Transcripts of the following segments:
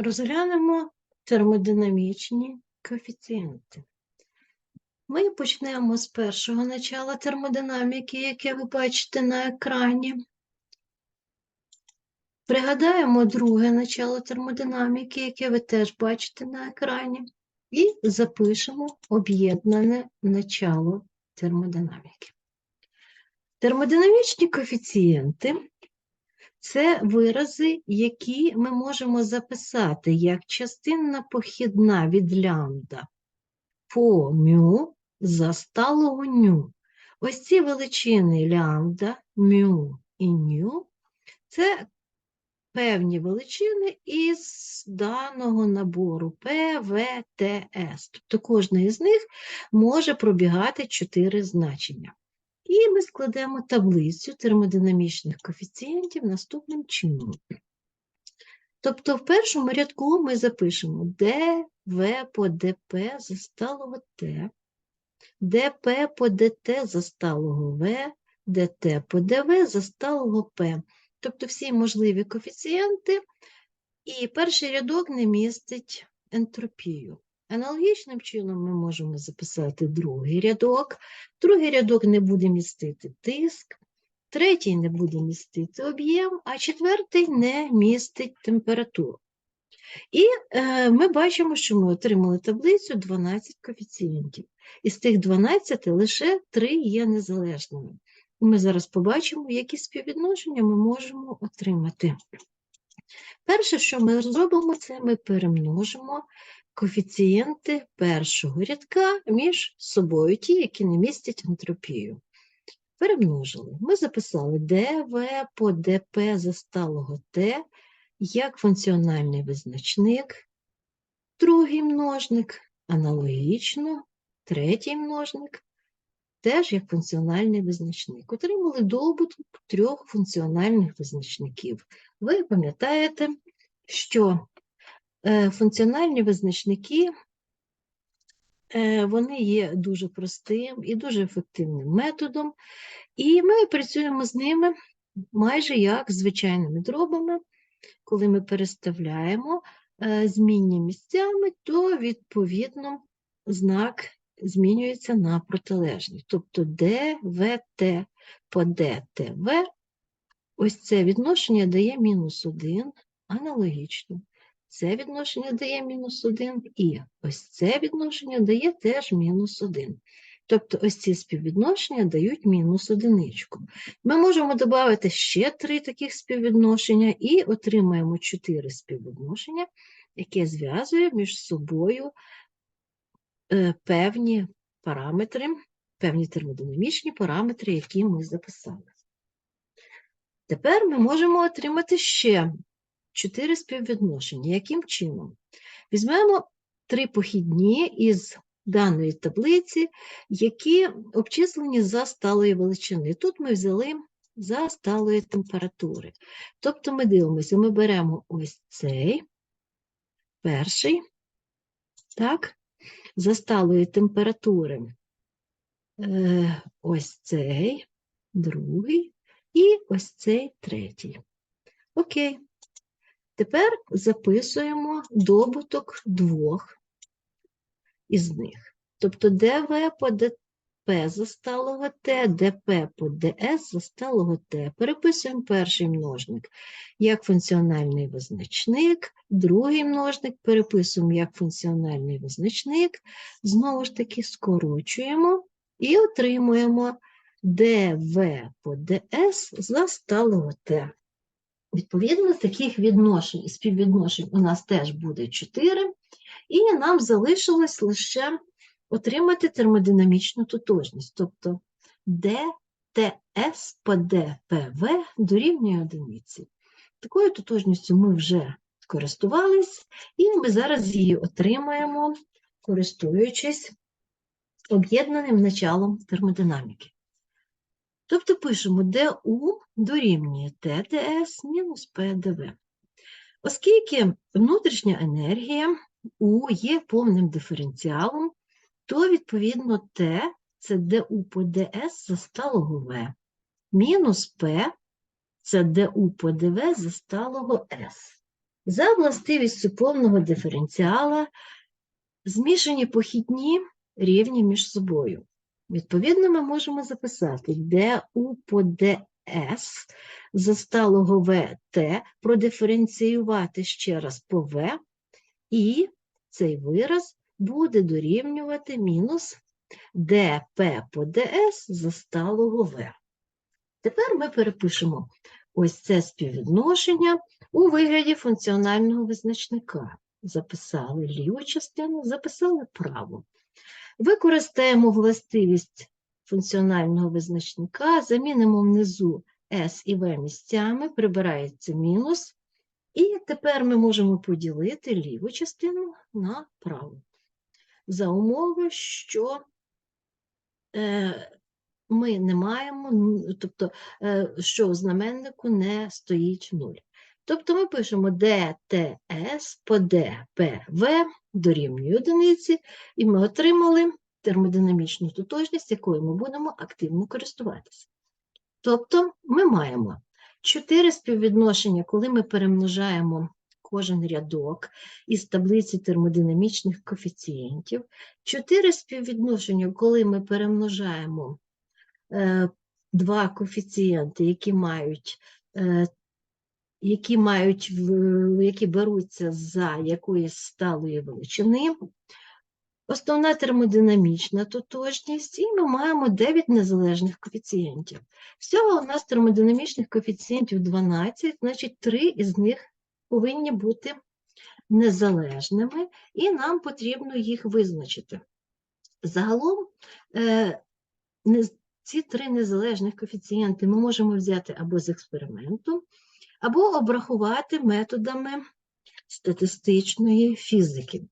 Розглянемо термодинамічні коефіцієнти. Ми почнемо з першого начала термодинаміки, яке ви бачите на екрані. Пригадаємо друге начало термодинаміки, яке ви теж бачите на екрані, і запишемо об'єднане начало термодинаміки. Термодинамічні коефіцієнти це вирази, які ми можемо записати як частинна похідна від лямбда по мю за сталого ню. Ось ці величини лямбда, мю і ню це певні величини із даного набору P, V, T, S. Тобто кожна із них може пробігати чотири значення. І ми складемо таблицю термодинамічних коефіцієнтів наступним чином. Тобто в першому рядку ми запишемо dV по dP за сталого T, dP по dt за сталого V, dt по dV за сталого P. Тобто всі можливі коефіцієнти, і перший рядок не містить ентропію. Аналогічним чином ми можемо записати другий рядок. Другий рядок не буде містити тиск, третій не буде містити об'єм, а четвертий не містить температуру. І е, ми бачимо, що ми отримали таблицю 12 коефіцієнтів. Із тих 12 лише 3 є незалежними. Ми зараз побачимо, які співвідношення ми можемо отримати. Перше, що ми зробимо, це ми перемножимо коефіцієнти першого рядка між собою, ті, які не містять ентропію. Перемножили. Ми записали dV по dP за сталого T як функціональний визначник, другий множник, аналогічно, третій множник, теж як функціональний визначник. Отримали добуток трьох функціональних визначників. Ви пам'ятаєте, що функціональні визначники е, вони є дуже простим і дуже ефективним методом, і ми працюємо з ними майже як звичайними дробами. Коли ми переставляємо е, змінні місцями, то відповідно знак змінюється на протилежний. Тобто ДВТ по ДТВ, ось це відношення дає мінус 1 аналогічно. Це відношення дає мінус 1, і ось це відношення дає теж мінус 1. Тобто ось ці співвідношення дають мінус одиничку. Ми можемо додати ще три таких співвідношення і отримаємо чотири співвідношення, яке зв'язує між собою е, певні параметри, певні термодинамічні параметри, які ми записали. Тепер ми можемо отримати ще чотири співвідношення. Яким чином? Візьмемо три похідні із даної таблиці, які обчислені за сталої величини. Тут ми взяли за сталої температури. Тобто ми дивимося, ми беремо ось цей перший, так, за сталої температури е, ось цей другий і ось цей третій. Окей. Тепер записуємо добуток двох із них. Тобто ДВ по ДП за сталого Т, ДП по ДС за сталого Т. Переписуємо перший множник як функціональний визначник, другий множник переписуємо як функціональний визначник, знову ж таки скорочуємо і отримуємо ДВ по ДС за сталого Т. Відповідно, таких відношень, співвідношень у нас теж буде 4, і нам залишилось лише отримати термодинамічну тотожність, тобто ДТС по ДПВ дорівнює одиниці. Такою тотожністю ми вже користувались, і ми зараз її отримаємо, користуючись об'єднаним началом термодинаміки. Тобто пишемо ДУ дорівнює ТДС мінус ПДВ. Оскільки внутрішня енергія У є повним диференціалом, то, відповідно, Т це ДУ по ДС за сталого В, мінус П це ДУ по ДВ за сталого С. За властивістю повного диференціала змішані похідні рівні між собою. Відповідно, ми можемо записати ду по ds за сталого vt продиференціювати ще раз по v, і цей вираз буде дорівнювати мінус dp по ds за сталого v. Тепер ми перепишемо ось це співвідношення у вигляді функціонального визначника. Записали ліву частину, записали праву. Використаємо властивість функціонального визначника, замінимо внизу S і V місцями, прибирається мінус. І тепер ми можемо поділити ліву частину на праву. За умови, що е, ми не маємо, тобто, е, що у знаменнику не стоїть 0. Тобто ми пишемо DTS по DPV дорівнює одиниці, і ми отримали термодинамічну тотожність, якою ми будемо активно користуватися. Тобто ми маємо чотири співвідношення, коли ми перемножаємо кожен рядок із таблиці термодинамічних коефіцієнтів, чотири співвідношення, коли ми перемножаємо е, два коефіцієнти, які мають е, які мають які беруться за якоїсь сталої величини. Основна термодинамічна тотожність, і ми маємо 9 незалежних коефіцієнтів. Всього у нас термодинамічних коефіцієнтів 12, значить 3 із них повинні бути незалежними, і нам потрібно їх визначити. Загалом е, ці три незалежних коефіцієнти ми можемо взяти або з експерименту, або обрахувати методами статистичної фізики.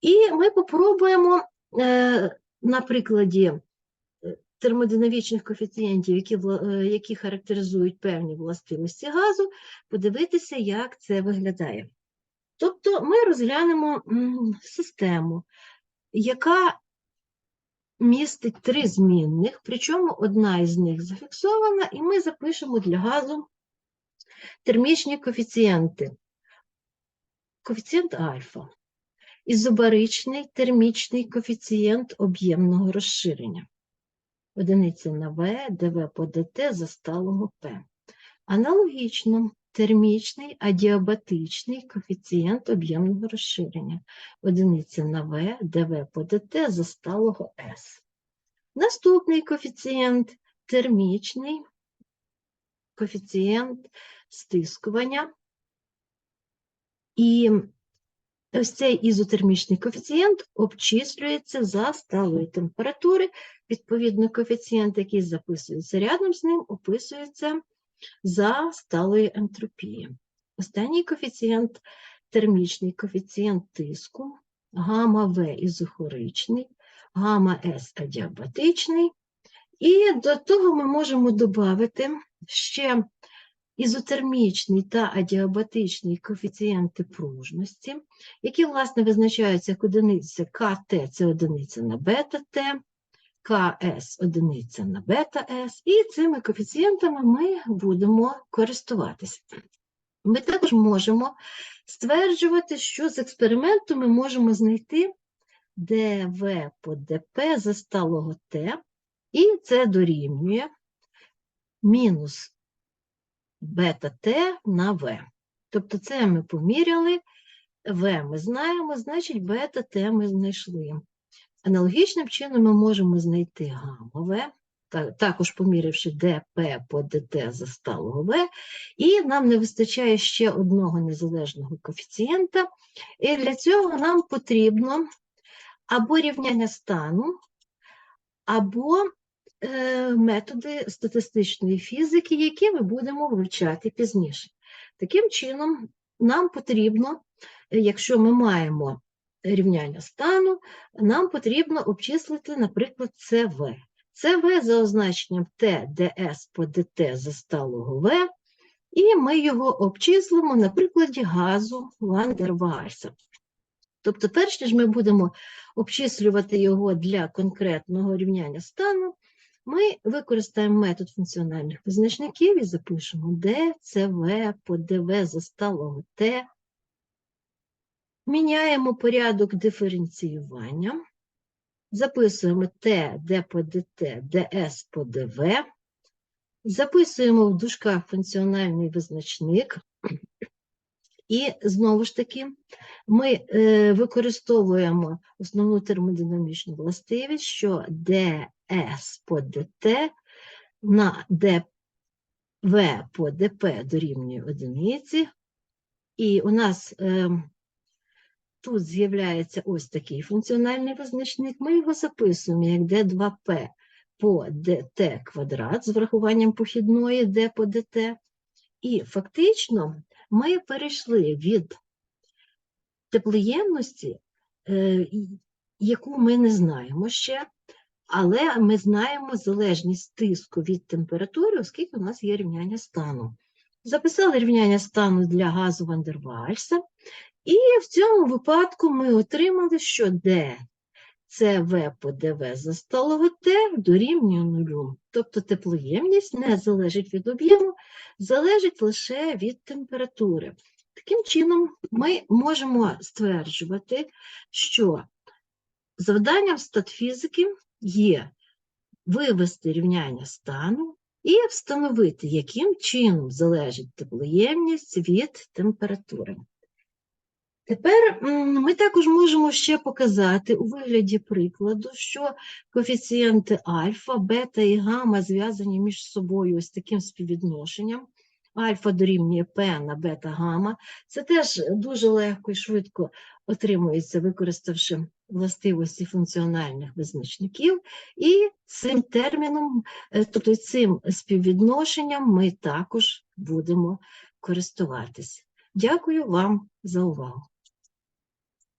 І ми попробуємо е, на прикладі е, термодинамічних коефіцієнтів, які, е, які характеризують певні властивості газу, подивитися, як це виглядає. Тобто ми розглянемо систему, яка містить три змінних, причому одна із них зафіксована, і ми запишемо для газу термічні коефіцієнти. Коефіцієнт альфа. Ізобаричний термічний коефіцієнт об'ємного розширення. Одиниця на В, ДВ по ДТ за сталого П. Аналогічно термічний адіабатичний коефіцієнт об'ємного розширення. Одиниця на В, ДВ по ДТ за сталого С. Наступний коефіцієнт термічний коефіцієнт стискування. І ось цей ізотермічний коефіцієнт обчислюється за сталої температури. Відповідно, коефіцієнт, який записується рядом з ним, описується за сталої ентропії. Останній коефіцієнт термічний коефіцієнт тиску, гамма В ізохоричний, гамма С адіабатичний. І до того ми можемо додати ще ізотермічний та адіабатичний коефіцієнти пружності, які, власне, визначаються як одиниця КТ це одиниця на бета-Т, КС одиниця на бета-С, і цими коефіцієнтами ми будемо користуватися. Ми також можемо стверджувати, що з експерименту ми можемо знайти ДВ по ДП за сталого Т, і це дорівнює мінус бета-Т на В. Тобто це ми поміряли, В ми знаємо, значить бета-Т ми знайшли. Аналогічним чином ми можемо знайти гамма В, також поміривши ДП по ДТ за сталого В, і нам не вистачає ще одного незалежного коефіцієнта. І для цього нам потрібно або рівняння стану, або методи статистичної фізики, які ми будемо вивчати пізніше. Таким чином, нам потрібно, е, якщо ми маємо рівняння стану, нам потрібно обчислити, наприклад, ЦВ. ЦВ за означенням Т, ДС по ДТ за сталого В, і ми його обчислимо на прикладі газу Вандервальса. Тобто, перш ніж ми будемо обчислювати його для конкретного рівняння стану, ми використаємо метод функціональних визначників і запишемо D, CV по DV за сталого T Міняємо порядок диференціювання. Записуємо Т, Д по ДТ, ДС по ДВ. Записуємо в дужках функціональний визначник. І знову ж таки, ми е, використовуємо основну термодинамічну властивість, що ds по dt на dv по dp дорівнює одиниці. І у нас е, тут з'являється ось такий функціональний визначник. Ми його записуємо як d2p по dt квадрат з врахуванням похідної d по dt. І фактично ми перейшли від теплоємності, е, яку ми не знаємо ще, але ми знаємо залежність тиску від температури, оскільки у нас є рівняння стану. Записали рівняння стану для газу Вандервальса, і в цьому випадку ми отримали, що D В по ДВ за сталого Т дорівнює нулю. Тобто теплоємність не залежить від об'єму, залежить лише від температури. Таким чином, ми можемо стверджувати, що завданням статфізики є вивести рівняння стану і встановити, яким чином залежить теплоємність від температури. Тепер ми також можемо ще показати у вигляді прикладу, що коефіцієнти альфа, бета і гамма зв'язані між собою ось таким співвідношенням. Альфа дорівнює П на бета гамма. Це теж дуже легко і швидко отримується, використавши властивості функціональних визначників. І цим терміном, е, тобто цим співвідношенням ми також будемо користуватись. Дякую вам за увагу.